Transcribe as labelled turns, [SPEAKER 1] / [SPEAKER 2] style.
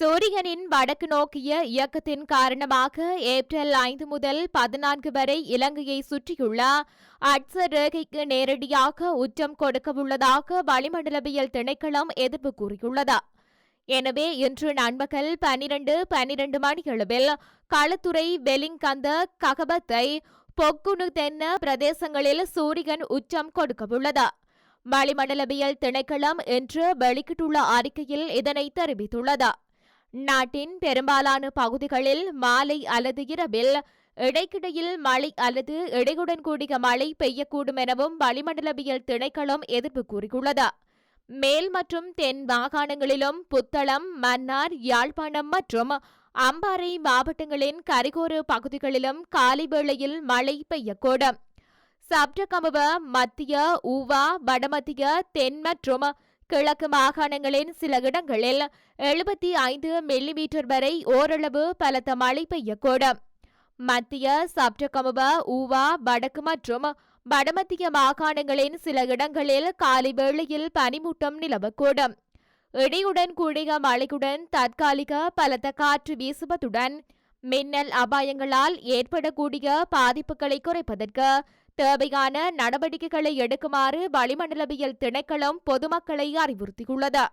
[SPEAKER 1] சூரியனின் வடக்கு நோக்கிய இயக்கத்தின் காரணமாக ஏப்ரல் ஐந்து முதல் பதினான்கு வரை இலங்கையை சுற்றியுள்ள அட்ச ரேகைக்கு நேரடியாக உச்சம் கொடுக்கவுள்ளதாக வளிமண்டலவியல் திணைக்களம் எதிர்ப்பு கூறியுள்ளது. எனவே இன்று நண்பகல் பனிரண்டு பனிரண்டு மணியளவில் களத்துறை வெலிங்கந்த ககபத்தை பொக்குனு தென்ன பிரதேசங்களில் சூரியன் உச்சம் கொடுக்கவுள்ளது. வளிமண்டலவியல் திணைக்களம் இன்று வெளியிட்டுள்ள அறிக்கையில் இதனை தெரிவித்துள்ளது. நாட்டின் பெரும்பாலான பகுதிகளில் மாலை அல்லது இரவில் இடைக்கிடையில் மழை அல்லது இடையுடன் கூடிய மழை பெய்யக்கூடும் எனவும் வளிமண்டலவியல் திணைக்களம் எதிர்ப்பு கூறியுள்ளது. மேல் மற்றும் தென் மாகாணங்களிலும் புத்தளம் மன்னார் யாழ்ப்பாணம் மற்றும் அம்பாறை மாவட்டங்களின் கரிகோர பகுதிகளிலும் காலை வேளையில் மழை பெய்யக்கூடும். சப்டகமுவ மத்திய ஊவா வடமத்திய தென் மற்றும் கிழக்கு மாகாணங்களின் சில இடங்களில் எழுபத்தி ஐந்து மில்லிமீட்டர் வரை ஓரளவு பலத்த மழை பெய்யக்கூடும். மத்திய சப்டகமுப ஊவா வடக்கு மற்றும் வடமத்திய மாகாணங்களின் சில இடங்களில் காலை வேளையில் பனிமூட்டம் நிலவக்கூடும். இடியுடன் கூடிய மழையுடன் தற்காலிக பலத்த காற்று வீசுவதுடன் மின்னல் அபாயங்களால் ஏற்படக்கூடிய பாதிப்புகளை குறைப்பதற்கு தேவையான நடவடிக்கைகளை எடுக்குமாறு வளிமண்டலவியல் திணைக்களம் பொதுமக்களை அறிவுறுத்தியுள்ளது.